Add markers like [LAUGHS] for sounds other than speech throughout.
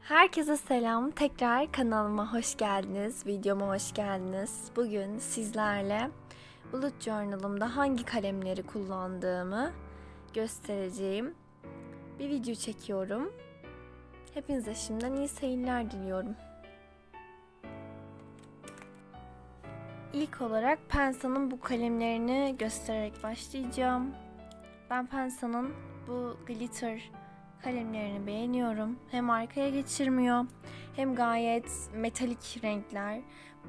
Herkese selam. Tekrar kanalıma hoş geldiniz. Videoma hoş geldiniz. Bugün sizlerle Bullet Journal'ımda hangi kalemleri kullandığımı göstereceğim. Bir video çekiyorum. Hepinize şimdiden iyi seyirler diliyorum. İlk olarak Pensa'nın bu kalemlerini göstererek başlayacağım. Ben Pensa'nın bu glitter kalemlerini beğeniyorum. Hem arkaya geçirmiyor hem gayet metalik renkler.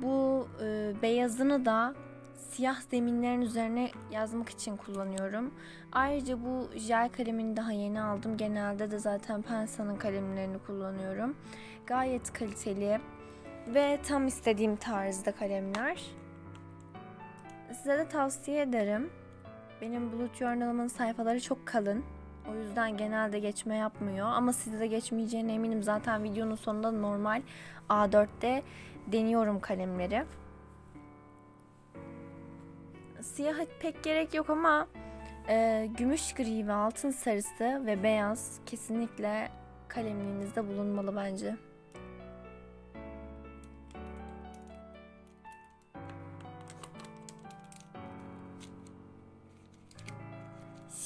Bu e, beyazını da siyah zeminlerin üzerine yazmak için kullanıyorum. Ayrıca bu jel kalemini daha yeni aldım. Genelde de zaten Pensa'nın kalemlerini kullanıyorum. Gayet kaliteli ve tam istediğim tarzda kalemler. Size de tavsiye ederim. Benim Bullet Journal'ımın sayfaları çok kalın. O yüzden genelde geçme yapmıyor ama size de geçmeyeceğine eminim. Zaten videonun sonunda normal A4'te deniyorum kalemleri. Siyah pek gerek yok ama e, gümüş gri ve altın sarısı ve beyaz kesinlikle kalemliğinizde bulunmalı bence.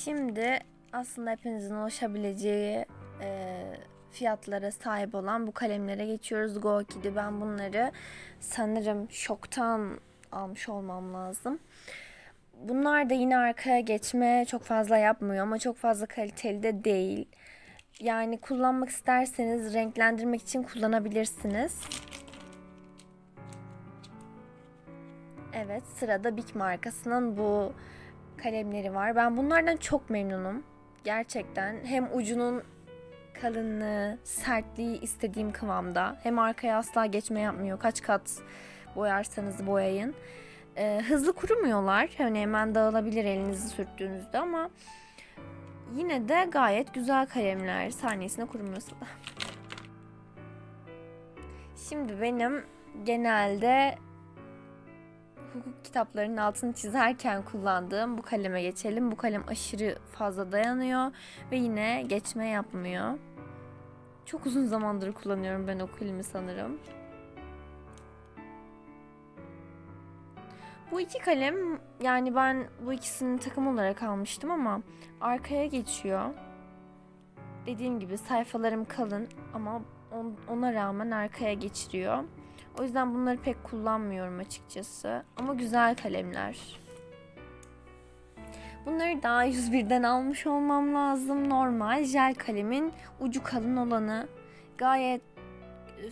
Şimdi aslında hepinizin ulaşabileceği e, fiyatlara sahip olan bu kalemlere geçiyoruz. Go Kid'i ben bunları sanırım şoktan almış olmam lazım. Bunlar da yine arkaya geçme çok fazla yapmıyor ama çok fazla kaliteli de değil. Yani kullanmak isterseniz renklendirmek için kullanabilirsiniz. Evet sırada Bic markasının bu kalemleri var. Ben bunlardan çok memnunum. Gerçekten hem ucunun kalınlığı, sertliği istediğim kıvamda. Hem arkaya asla geçme yapmıyor. Kaç kat boyarsanız boyayın. Ee, hızlı kurumuyorlar. Hani hemen dağılabilir elinizi sürttüğünüzde ama yine de gayet güzel kalemler. Saniyesinde kurumuyorsa da. Şimdi benim genelde hukuk kitaplarının altını çizerken kullandığım bu kaleme geçelim. Bu kalem aşırı fazla dayanıyor ve yine geçme yapmıyor. Çok uzun zamandır kullanıyorum ben o kalemi sanırım. Bu iki kalem yani ben bu ikisini takım olarak almıştım ama arkaya geçiyor. Dediğim gibi sayfalarım kalın ama ona rağmen arkaya geçiriyor. O yüzden bunları pek kullanmıyorum açıkçası. Ama güzel kalemler. Bunları daha 101'den almış olmam lazım. Normal jel kalemin ucu kalın olanı. Gayet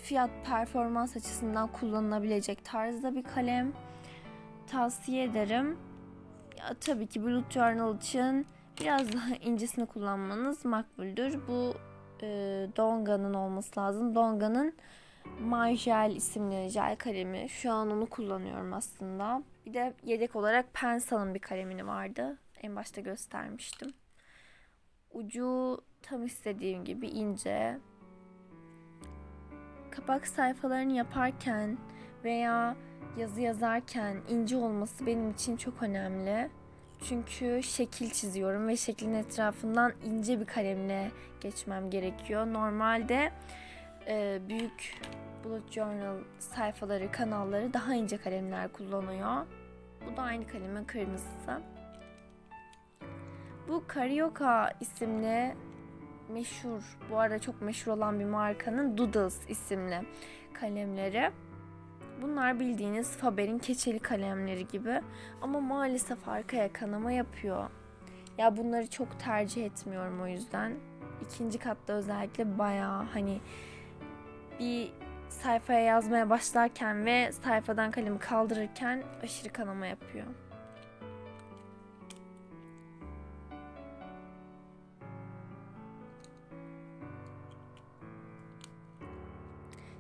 fiyat performans açısından kullanılabilecek tarzda bir kalem. Tavsiye ederim. Ya, tabii ki Bullet Journal için biraz daha [LAUGHS] incesini kullanmanız makbuldür. Bu e, Donga'nın olması lazım. Donga'nın My Gel isimli jel kalemi. Şu an onu kullanıyorum aslında. Bir de yedek olarak Pensa'nın bir kalemini vardı. En başta göstermiştim. Ucu tam istediğim gibi ince. Kapak sayfalarını yaparken veya yazı yazarken ince olması benim için çok önemli. Çünkü şekil çiziyorum ve şeklin etrafından ince bir kalemle geçmem gerekiyor. Normalde e, büyük Bullet Journal sayfaları, kanalları daha ince kalemler kullanıyor. Bu da aynı kalemin kırmızısı. Bu Carioca isimli meşhur, bu arada çok meşhur olan bir markanın Doodles isimli kalemleri. Bunlar bildiğiniz Faber'in keçeli kalemleri gibi ama maalesef arkaya kanama yapıyor. Ya bunları çok tercih etmiyorum o yüzden. İkinci katta özellikle bayağı hani bir sayfaya yazmaya başlarken ve sayfadan kalemi kaldırırken aşırı kanama yapıyor.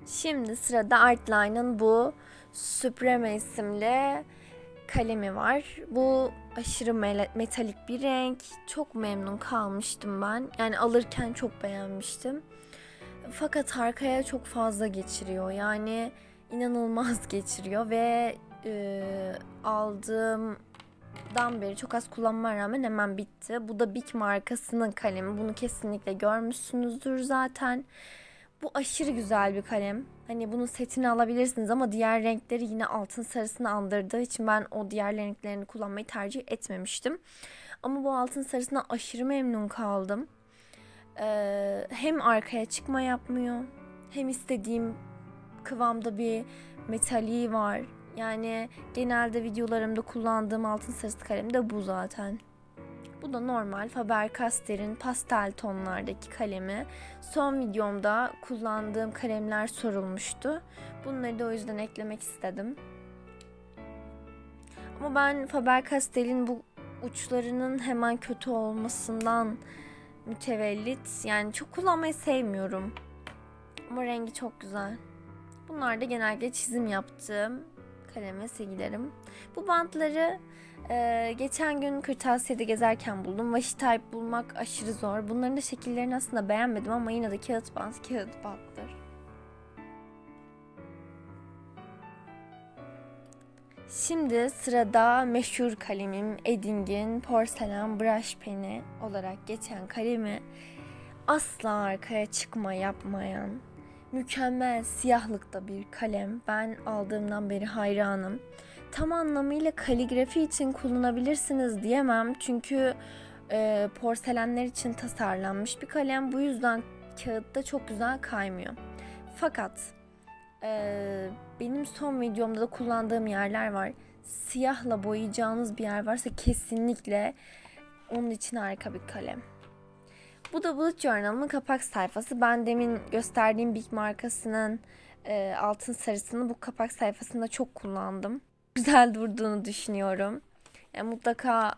Şimdi sırada Artline'ın bu Supreme isimli kalemi var. Bu aşırı metalik bir renk. Çok memnun kalmıştım ben. Yani alırken çok beğenmiştim. Fakat arkaya çok fazla geçiriyor. Yani inanılmaz [LAUGHS] geçiriyor ve e, aldığımdan beri çok az kullanmama rağmen hemen bitti. Bu da Bic markasının kalemi. Bunu kesinlikle görmüşsünüzdür zaten. Bu aşırı güzel bir kalem. Hani bunun setini alabilirsiniz ama diğer renkleri yine altın sarısını andırdığı için ben o diğer renklerini kullanmayı tercih etmemiştim. Ama bu altın sarısına aşırı memnun kaldım. Ee, hem arkaya çıkma yapmıyor hem istediğim kıvamda bir metaliği var. Yani genelde videolarımda kullandığım altın sarısı kalem de bu zaten. Bu da normal Faber-Castell'in pastel tonlardaki kalemi. Son videomda kullandığım kalemler sorulmuştu. Bunları da o yüzden eklemek istedim. Ama ben Faber-Castell'in bu uçlarının hemen kötü olmasından mütevellit yani çok kullanmayı sevmiyorum. Ama rengi çok güzel. Bunlar da genelde çizim yaptığım kalem ve silgilerim. Bu bantları e, geçen gün kırtasiyede gezerken buldum. Washi type bulmak aşırı zor. Bunların da şekillerini aslında beğenmedim ama yine de kağıt bant kağıt banttır. Şimdi sırada meşhur kalemim Edding'in porselen brush peni olarak geçen kalemi asla arkaya çıkma yapmayan mükemmel siyahlıkta bir kalem. Ben aldığımdan beri hayranım. Tam anlamıyla kaligrafi için kullanabilirsiniz diyemem. Çünkü e, porselenler için tasarlanmış bir kalem. Bu yüzden kağıtta çok güzel kaymıyor. Fakat e, benim son videomda da kullandığım yerler var. Siyahla boyayacağınız bir yer varsa kesinlikle onun için harika bir kalem. Bu da Bullet Journal'ın kapak sayfası. Ben demin gösterdiğim Big markasının e, altın sarısını bu kapak sayfasında çok kullandım. [LAUGHS] Güzel durduğunu düşünüyorum. Yani mutlaka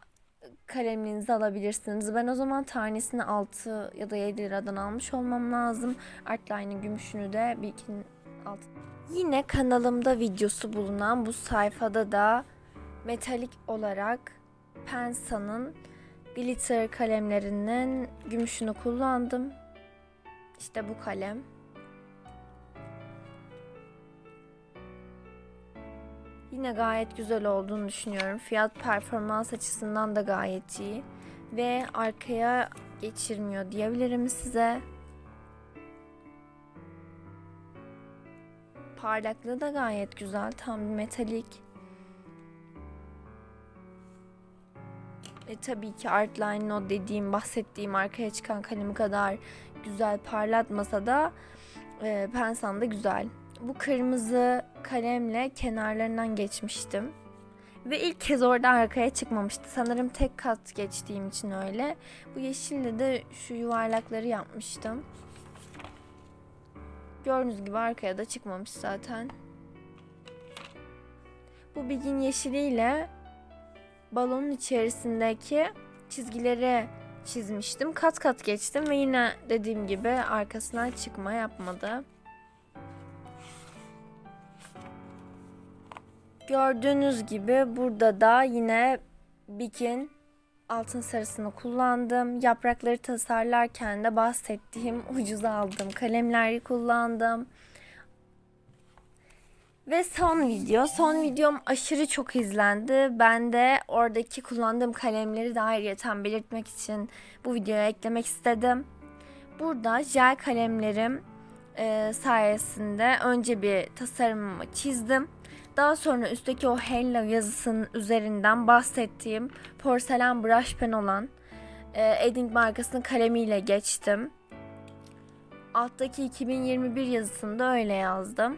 kalemliğinizi alabilirsiniz. Ben o zaman tanesini 6 ya da 7 liradan almış olmam lazım. Artline'ın gümüşünü de Big'in altın. Yine kanalımda videosu bulunan bu sayfada da metalik olarak Pensa'nın glitter kalemlerinin gümüşünü kullandım. İşte bu kalem. Yine gayet güzel olduğunu düşünüyorum. Fiyat performans açısından da gayet iyi. Ve arkaya geçirmiyor diyebilirim size. Parlaklığı da gayet güzel. Tam metalik. Ve tabii ki Artline'ın o dediğim, bahsettiğim arkaya çıkan kalemi kadar güzel parlatmasa da e, Pensan da güzel. Bu kırmızı kalemle kenarlarından geçmiştim. Ve ilk kez orada arkaya çıkmamıştı. Sanırım tek kat geçtiğim için öyle. Bu yeşille de şu yuvarlakları yapmıştım. Gördüğünüz gibi arkaya da çıkmamış zaten. Bu Big'in yeşiliyle balonun içerisindeki çizgileri çizmiştim. Kat kat geçtim ve yine dediğim gibi arkasından çıkma yapmadı. Gördüğünüz gibi burada da yine Big'in altın sarısını kullandım. Yaprakları tasarlarken de bahsettiğim [LAUGHS] ucuz aldığım kalemleri kullandım. Ve son video. Son videom aşırı çok izlendi. Ben de oradaki kullandığım kalemleri de ayrıyeten belirtmek için bu videoya eklemek istedim. Burada jel kalemlerim e, sayesinde önce bir tasarımımı çizdim. Daha sonra üstteki o Hello yazısının üzerinden bahsettiğim porselen brush pen olan e, Edding markasının kalemiyle geçtim. Alttaki 2021 yazısını da öyle yazdım.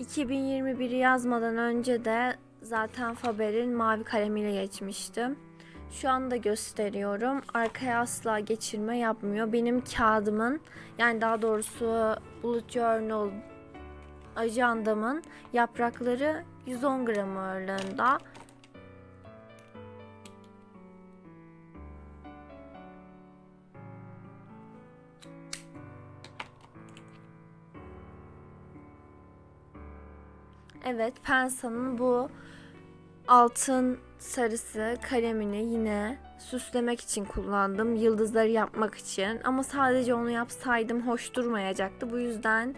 ...2021'i yazmadan önce de zaten Faber'in mavi kalemiyle geçmiştim. Şu anda gösteriyorum. Arkaya asla geçirme yapmıyor. Benim kağıdımın yani daha doğrusu Bullet Journal ajandamın yaprakları 110 gram ağırlığında. Evet, Pensa'nın bu altın sarısı kalemini yine süslemek için kullandım. Yıldızları yapmak için. Ama sadece onu yapsaydım hoş durmayacaktı. Bu yüzden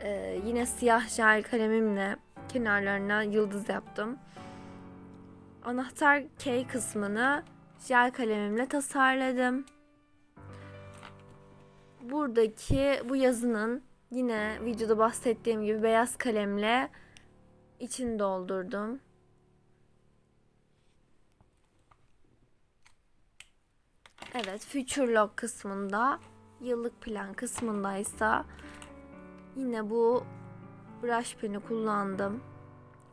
e, yine siyah jel kalemimle kenarlarına yıldız yaptım. Anahtar K kısmını jel kalemimle tasarladım. Buradaki bu yazının yine videoda bahsettiğim gibi beyaz kalemle içini doldurdum. Evet, Future Log kısmında, yıllık plan kısmındaysa yine bu brush peni kullandım.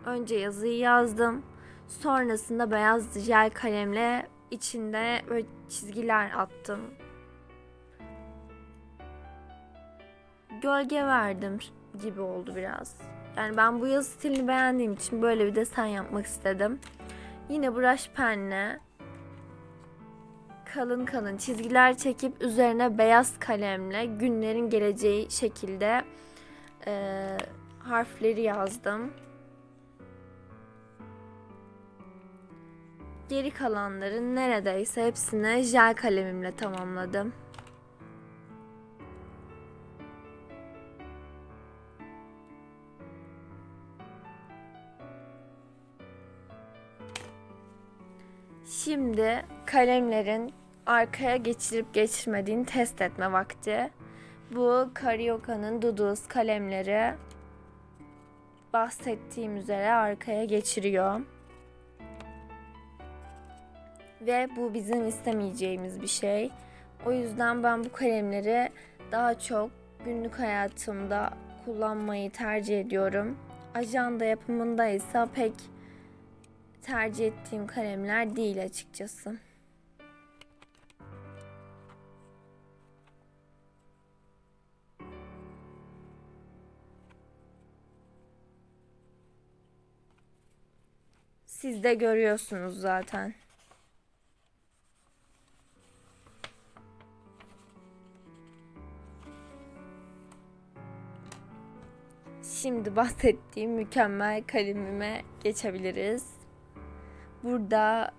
Önce yazıyı yazdım. Sonrasında beyaz jel kalemle içinde böyle çizgiler attım. Gölge verdim gibi oldu biraz. Yani ben bu yazı stilini beğendiğim için böyle bir desen yapmak istedim. Yine brush penle kalın kalın çizgiler çekip üzerine beyaz kalemle günlerin geleceği şekilde e, harfleri yazdım. Geri kalanların neredeyse hepsini jel kalemimle tamamladım. Şimdi kalemlerin arkaya geçirip geçirmediğini test etme vakti. Bu Carioca'nın Doodles kalemleri bahsettiğim üzere arkaya geçiriyor. Ve bu bizim istemeyeceğimiz bir şey. O yüzden ben bu kalemleri daha çok günlük hayatımda kullanmayı tercih ediyorum. Ajanda yapımında ise pek tercih ettiğim kalemler değil açıkçası. Siz de görüyorsunuz zaten. Şimdi bahsettiğim mükemmel kalemime geçebiliriz. Burada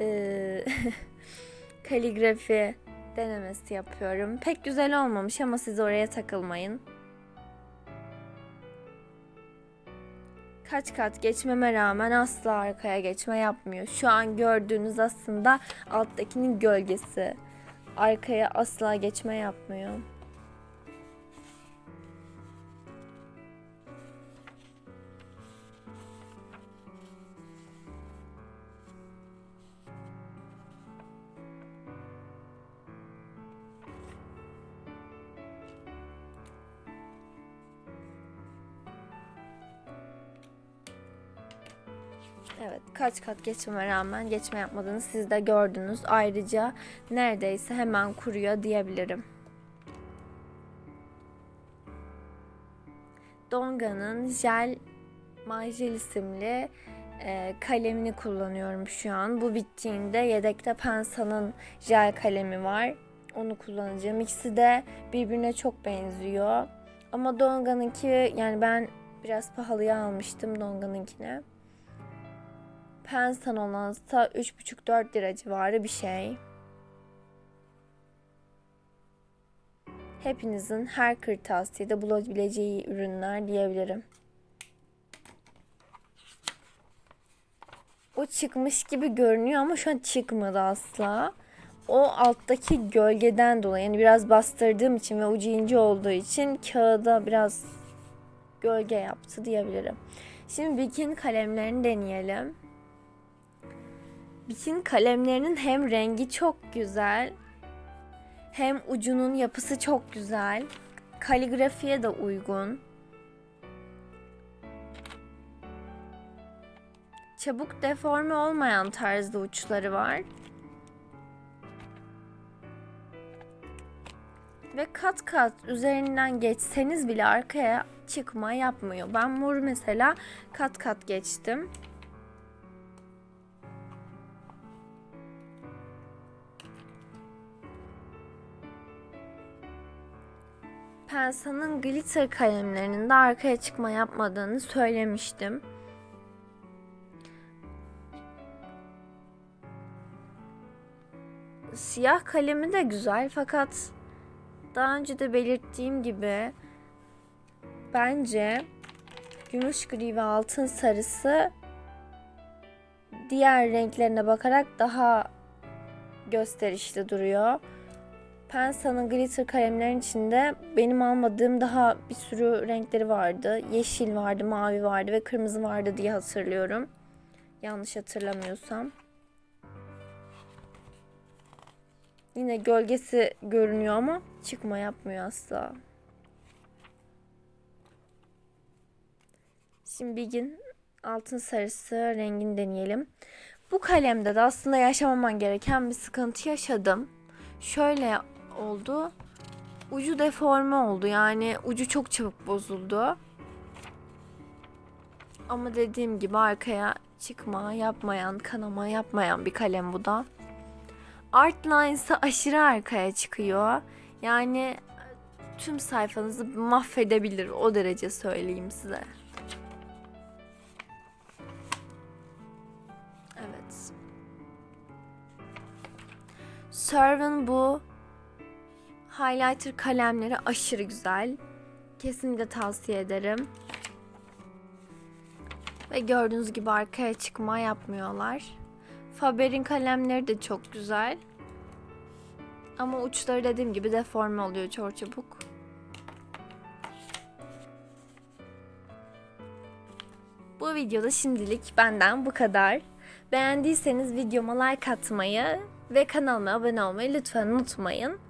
e, [LAUGHS] kaligrafi denemesi yapıyorum. Pek güzel olmamış ama siz oraya takılmayın. Kaç kat geçmeme rağmen asla arkaya geçme yapmıyor. Şu an gördüğünüz aslında alttakinin gölgesi. Arkaya asla geçme yapmıyor. Evet kaç kat geçmeme rağmen geçme yapmadığını siz de gördünüz. Ayrıca neredeyse hemen kuruyor diyebilirim. Donga'nın Jel Majel isimli e, kalemini kullanıyorum şu an. Bu bittiğinde yedekte Pensa'nın jel kalemi var. Onu kullanacağım. İkisi de birbirine çok benziyor. Ama Donga'nınki yani ben biraz pahalıya almıştım Donga'nınkine. Pensan olansa 3,5-4 lira civarı bir şey. Hepinizin her kırtasiyede bulabileceği ürünler diyebilirim. O çıkmış gibi görünüyor ama şu an çıkmadı asla. O alttaki gölgeden dolayı yani biraz bastırdığım için ve ucu ince olduğu için kağıda biraz gölge yaptı diyebilirim. Şimdi Bikin kalemlerini deneyelim. Bikin kalemlerinin hem rengi çok güzel hem ucunun yapısı çok güzel. Kaligrafiye de uygun. Çabuk deforme olmayan tarzda uçları var. Ve kat kat üzerinden geçseniz bile arkaya çıkma yapmıyor. Ben mor mesela kat kat geçtim. Pensa'nın glitter kalemlerinin de arkaya çıkma yapmadığını söylemiştim. Siyah kalemi de güzel fakat daha önce de belirttiğim gibi bence gümüş gri ve altın sarısı diğer renklerine bakarak daha gösterişli duruyor. Pensa'nın glitter kalemlerin içinde benim almadığım daha bir sürü renkleri vardı. Yeşil vardı, mavi vardı ve kırmızı vardı diye hatırlıyorum. Yanlış hatırlamıyorsam. Yine gölgesi görünüyor ama çıkma yapmıyor asla. Şimdi bir gün altın sarısı rengini deneyelim. Bu kalemde de aslında yaşamaman gereken bir sıkıntı yaşadım. Şöyle oldu. Ucu deforme oldu. Yani ucu çok çabuk bozuldu. Ama dediğim gibi arkaya çıkma yapmayan, kanama yapmayan bir kalem bu da. Art lines'ı aşırı arkaya çıkıyor. Yani tüm sayfanızı mahvedebilir o derece söyleyeyim size. Evet. Serv'ın bu highlighter kalemleri aşırı güzel. Kesinlikle tavsiye ederim. Ve gördüğünüz gibi arkaya çıkma yapmıyorlar. Faber'in kalemleri de çok güzel. Ama uçları dediğim gibi deforme oluyor çok çabuk. Bu videoda şimdilik benden bu kadar. Beğendiyseniz videoma like atmayı ve kanalıma abone olmayı lütfen unutmayın.